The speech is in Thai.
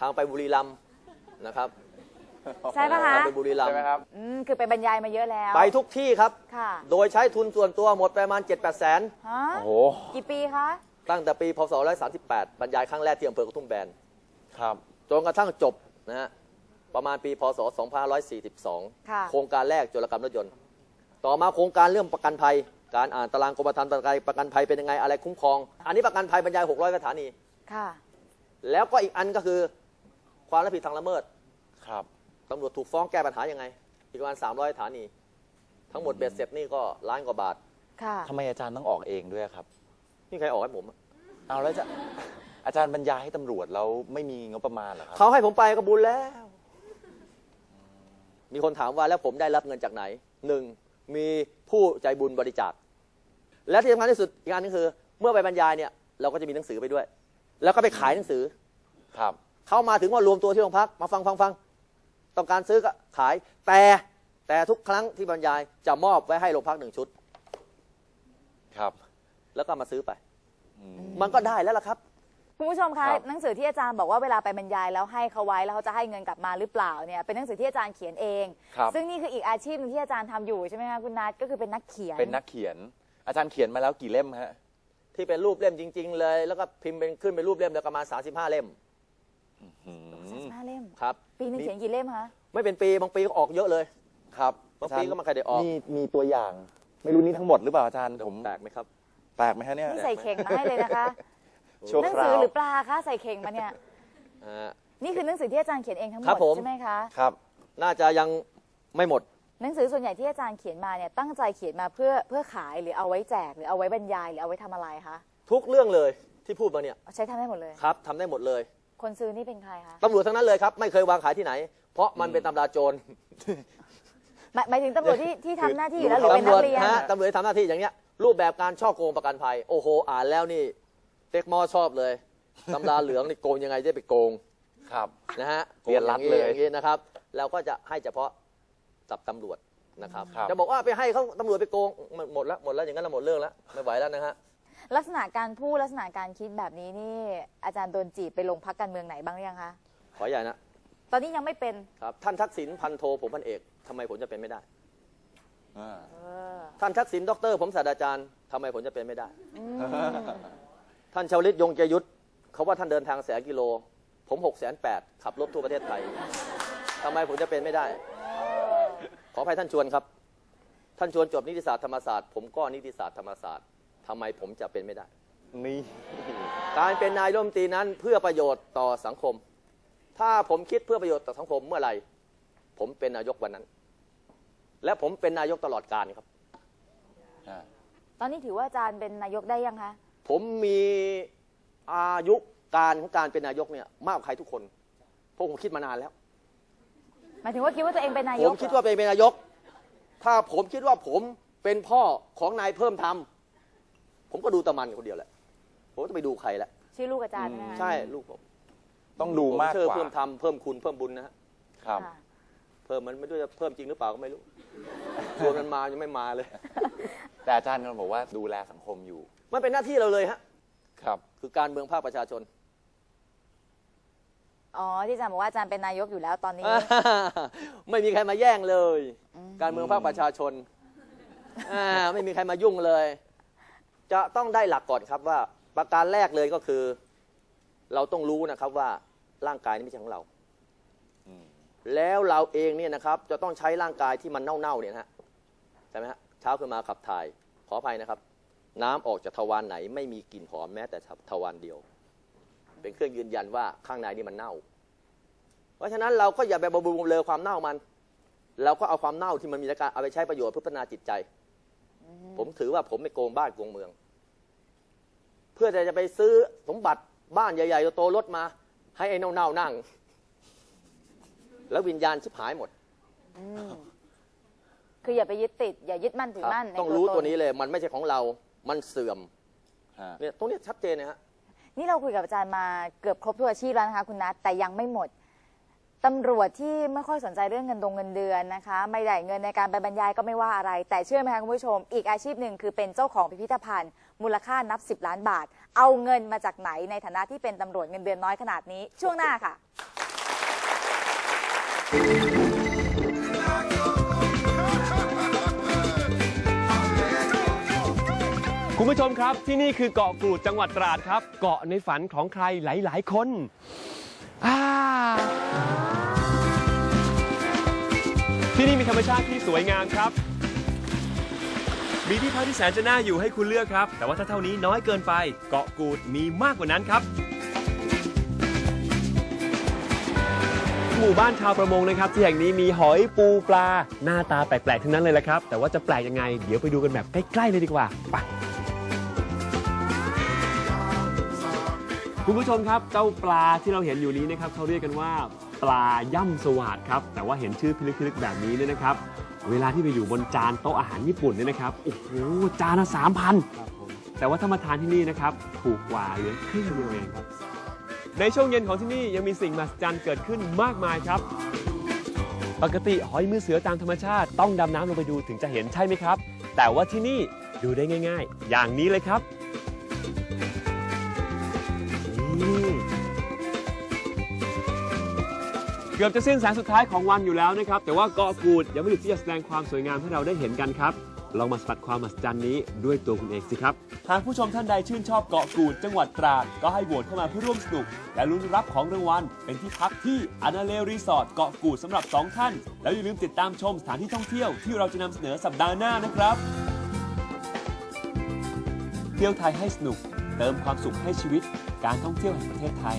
ทางไปบุรีรัมย์นะครับใช่ปะคะทางไปบุรีรัมใช่ย์ไหมครับ อืมคือไปบรรยายมาเยอะแล้วไปทุกที่ครับ ค่ะโดยใช้ทุนส่วนตัวหมดไปประมาณ 7 8แสน ฮะโอ้โห กี่ปีคะ ตั้งแต่ปี พศ 138 บรรยายครั้งแรกที่อำเภอกระทุ่มแบน ครับ จนกระทั่งจบนะฮะ ประมาณปี พศ2542ค่ะโครงการแรกโจรกรรมรถยนต์ ต่อมาโครงการเรื่องประกันภัย การอ่านตารางกรมธรรม์ประกันประกันภัยเป็นยังไงอะไรคุ้มครอง อันนี้ประกันภัยบรรยาย 600สถานี ค่ะ แล้วก็อีกอันก็คือ ความรับผิดทางละเมิดครับตำรวจถูกฟ้องแก้ปัญหายังไง อีกประมาณ300สถานี ทั้งหมดเบ็ดเสร็จนี่ก็ล้านกว่าบาท ค่ะ ทำไมอาจารย์ต้องออกเองด้วยครับ นี่ใครออกให้ผมอะเอาแล้วจะอาจารย์บรรยายให้ตำรวจแล้วไม่มีงบประมาณเหรอครับ เขาให้ผมไปก็บุญแล้ว มีคนถามว่าแล้วผมได้รับเงินจากไหนหนึ่งมีผู้ใจบุญบริจาค และที่สำคัญที่สุดอีกอันนึงคือ เมื่อไปบรรยายเนี่ยเราก็จะมีหนังสือไปด้วย แล้วก็ไปขายหนังสือ ครับ เข้ามาถึงว่ารวมตัวที่โรงพักมาฟังฟังฟังต้องการซื้อก็ขาย แต่แต่ทุกครั้งที่บรรยายจะมอบไว้ให้โรงพักหนึ่งชุด ครับแล้วก็มาซื้อไป อืม มันก็ได้แล้วล่ะครับ คุณผู้ชมคะครับ หนังสือที่อาจารย์บอกว่าเวลาไปบรรยายแล้วให้เขาไว้แล้วเขาจะให้เงินกลับมาหรือเปล่าเนี่ยเป็นหนังสือที่อาจารย์เขียนเอง ครับ ซึ่งนี่คืออีกอาชีพหนึงที่อาจารย์ทำอยู่ใช่ไหมคะคุณนัทก็คือเป็นนักเขียน เป็นนักเขียน อาจารย์เขียนมาแล้วกี่เล่มฮะ ที่เป็นรูปเล่มจริง ๆ เลย แล้วก็พิมพ์เป็นขึ้นเป็นรูปเล่มแล้วประมาณ35 เล่ม อืมสามสิบห้าเล่ม ครับ ปีหนึงเขียนกี่เล่มคะ ไม่เป็นปีบางปีก็ออกเยอะเลย ครับบางปีก็ไม่เคยได้ออกนี่มีตัวอย่าง ไม่รู้นี่ทั้งหมดหรือเปล่าอาจารย์ผมแปลกไหมครับ แปลกไหมฮะเนี่ยนี่ใส่เข่งมาให้เลยนะคะ ชั่วหนังคราสือวหรือปลาคะใส่เข่งมาเนี่ย อ่า นี่คือหนังสือที่อาจารย์เขียนเองทั้งหมครัดบผม ใช่ไหมคะ ครับ น่าจะยังไม่หมด หนังสือส่วนใหญ่ที่อาจารย์เขียนมาเนี่ยตั้งใจเขียนมาเพื่อเพื่อขายหรือเอาไว้แจกหรือเอาไว้บรรยายหรือเอาไว้ทำอะไรคะทุกเรื่องเลยที่พูดมาเนี่ยใช้ทำได้หมดเลย ครับทำได้หมดเลย คนซื้อนี่เป็นใครคะตำรวจทั้งนั้นเลยครับ ไม่เคยวางขายที่ไหน เพราะมันเป็นตำราโจรหมายหมายถึงตำรวจที่ที่ทำหน้าที่อยู่แล้วหรือเป็นตำรนัวจกเรียน ฮะตำรวจที่ทำหน้าที่อย่างเงี้ย รูปแบบการช่อโกงประกันภัย โอ้โห อ่านแล้วนี่เต็กมอชอบเลยตำราเหลืองนี่โกงยังไงจะไปโกงครับ นะฮะเรียนรัดโกงเลยอย่างนี้นะครับเราก็จะให้เฉพาะกับตำรวจนะครับ ครับ จะบอกว่าไปให้เขาตำรวจไปโกงหมดหมดแล้วหมดแล้วอย่างนั้นเราหมดเรื่องแล้วไม่ไหวแล้วนะฮะ ลักษณะการพูดลักษณะการคิดแบบนี้นี่อาจารย์โดนจีบไปลงพักการเมืองไหนบ้างหรือยังคะ ขอใหญ่นะตอนนี้ยังไม่เป็นครับท่านทักษิณพันโทผมพันเอกทำไมผมจะเป็นไม่ได้ อ่าเออท่านทักษิณด็อกเตอร์ผมศาสตราจารย์ทำไมผมจะเป็นไม่ได้ อืมท่านชาวลิตยงใจยุทธเขาว่าท่านเดินทางแสนกิโล ผมหกแสนแปดขับรถทั่วประเทศไทยทำไมผมจะเป็นไม่ได้ ขออภัยท่านชวนครับ ท่านชวนจบนิติศาสตร์ธรรมศาสตร์ ผมก็นิติศาสตร์ธรรมศาสตร์ ทำไมผมจะเป็นไม่ได้ นี่การเป็นนายรัฐมนตรีนั้นเพื่อประโยชน์ต่อสังคม ถ้าผมคิดเพื่อประโยชน์ต่อสังคมเมื่อไหร่ ผมเป็นนายกวันนั้น และผมเป็นนายกตลอดการครับ อ่าตอนนี้ถือว่าอาจารย์เป็นนายกได้ยังคะ ผมมีอายุการของการเป็นนายกเนี่ยมากกว่าใครทุกคนเพราะผมคิดมานานแล้ว หมายถึงว่าคิดว่าตัวเองเป็นนายผกมคิดว่าเป็นนายก ถ้าผมคิดว่าผมเป็นพ่อของนายเพิ่มธรรม ผมก็ดูตะมันคนเดียวแหละ ผมจะไปดูใครละชื่อลูกอาจารย์ใช่ไหมคะใช่ลูกผมต้องดูมากผชื่อกว่าเพิ่มธรรมเพิ่มคุณเพิ่มบุญนะฮะครับ ค่ะเพิ่มมันไม่รู้จะเพิ่มจริงหรือเปล่าก็ไม่รู้ ชวนมันมายังไม่มาเลย แต่อาจารย์กำลังบอกว่าดูแลสังคมอยู่มันเป็นหน้าที่เราเลยฮะ ครับ คือการเมืองภาคประชาชน อ๋อที่อาจารย์บอกว่าอาจารย์เป็นนายกอยู่แล้วตอนนี้ ไม่มีใครมาแย่งเลยอืมการเมืองภาคประชาชนอ่าไม่มีใครมายุ่งเลย จะต้องได้หลักก่อนครับว่าประการแรกเลยก็คือ เราต้องรู้นะครับว่าร่างกายนี้ไม่ใช่ของเราอืมแล้วเราเองเนี่ยนะครับ จะต้องใช้ร่างกายที่มันเน่าๆเนี่ยนะฮะใช่ไหมฮะเช้าขึ้นมาขับถ่ายขออภัยนะครับ น้ำออกจากทวารไหน ไม่มีกลิ่นหอมแม้แต่ทวารเดียว เป็นเครื่องยืนยันว่าข้างในนี่มันเน่า เพราะฉะนั้นเราก็อย่าไปบำรุงเลอความเน่ามัน เราก็เอาความเน่าที่มันมีในการเอาไปใช้ประโยชน์เพื่อพัฒนาจิตใจ ผมถือว่าผมไม่โกงบ้านโกงเมือง เพื่อจะไปซื้อสมบัติบ้านใหญ่ๆโตๆรถมา ให้ไอ้เน่าๆนั่ง แล้ววิญญาณชิบหายหมดอืมคืออย่าไปยึดติด อย่ายึดมั่นถือมั่นในต้องรู้ตตัวนี้เลย มันไม่ใช่ของเรา มันเสื่อมฮะเนี่ยตรงเนี้ยชัดเจนนะฮะนี่เราคุยกับอาจารย์มาเกือบครบทุกอาชีพแล้วนะคะคุณนัทแต่ยังไม่หมด ตำรวจที่ไม่ค่อยสนใจเรื่องเงินดงเงินเดือนนะคะ ไม่ได้เงินในการไปบรรยายก็ไม่ว่าอะไร แต่เชื่อไหมคะคุณผู้ชม อีกอาชีพหนึ่งคือเป็นเจ้าของพิพิธภัณฑ์ มูลค่านับ 10 ล้านบาท เอาเงินมาจากไหนในฐานะที่เป็นตำรวจเงินเดือนน้อยขนาดนี้ ช่วงหน้าค่ะ คุณผู้ชมครับที่นี่คือเกาะกูดจังหวัดตราดครับ เกาะในฝันของใครหลาย ๆ คน อ่า ที่นี่มีธรรมชาติที่สวยงามครับ มีที่พักที่แสนจะน่าอยู่ให้คุณเลือกครับ แต่ว่าถ้าเท่านี้น้อยเกินไป เกาะกูดมีมากกว่านั้นครับ หมู่บ้านชาวประมงนะครับ ที่แห่งนี้มีหอยปูปลา หน้าตาแปลกๆทั้งนั้นเลยละครับ แต่ว่าจะแปลกยังไง เดี๋ยวไปดูกันแบบใกล้ๆเลยดีกว่าไปคุณผู้ชมครับเจ้าปลาที่เราเห็นอยู่นี้นะครับเขาเรียกกันว่า ปลาย่ำสวาดครับ แต่ว่าเห็นชื่อพิลึกพิลึกแบบนี้เนี่ยนะครับ เวลาที่ไปอยู่บนจานโต๊ะอาหารญี่ปุ่นเนี่ยนะครับ โอ้โห จานละสามพันแต่ว่าถ้ามาทานที่นี่นะครับ ถูกกว่าเหลือครึ่งเดียวเองครับ ในช่วงเย็นของที่นี่ยังมีสิ่งมหัศจรรย์เกิดขึ้นมากมายครับ ปกติหอยมือเสือตามธรรมชาติต้องดำน้ำลงไปดูถึงจะเห็นใช่ไหมครับ แต่ว่าที่นี่ดูได้ง่าย ๆ อย่างนี้เลยครับนี่ กือบจะสิ้นแสงสุดท้ายของวันอยู่แล้วนะครับ แต่ว่าเกาะกูดยังไม่หยุดที่จะแสดงความสวยงามให้เราได้เห็นกันครับ ลองมาสัมผัสความมหัศจรรย์นี้ด้วยตัวคุณเองสิครับ หากผู้ชมท่านใดชื่นชอบเกาะกูดจังหวัดตราด ก็ให้โหวตเข้ามาเพื่อร่วมสนุก และลุ้นรับของรางวัลเป็นที่พักที่อนาเลรีสอร์ทเกาะกูดสำหรับ 2 ท่าน แล้วอย่าลืมติดตามชมสถานที่ท่องเที่ยวที่เราจะนำเสนอสัปดาห์หน้านะครับ เที่ยวไทยให้สนุก เติมความสุขให้ชีวิต การท่องเที่ยวแห่งประเทศไทย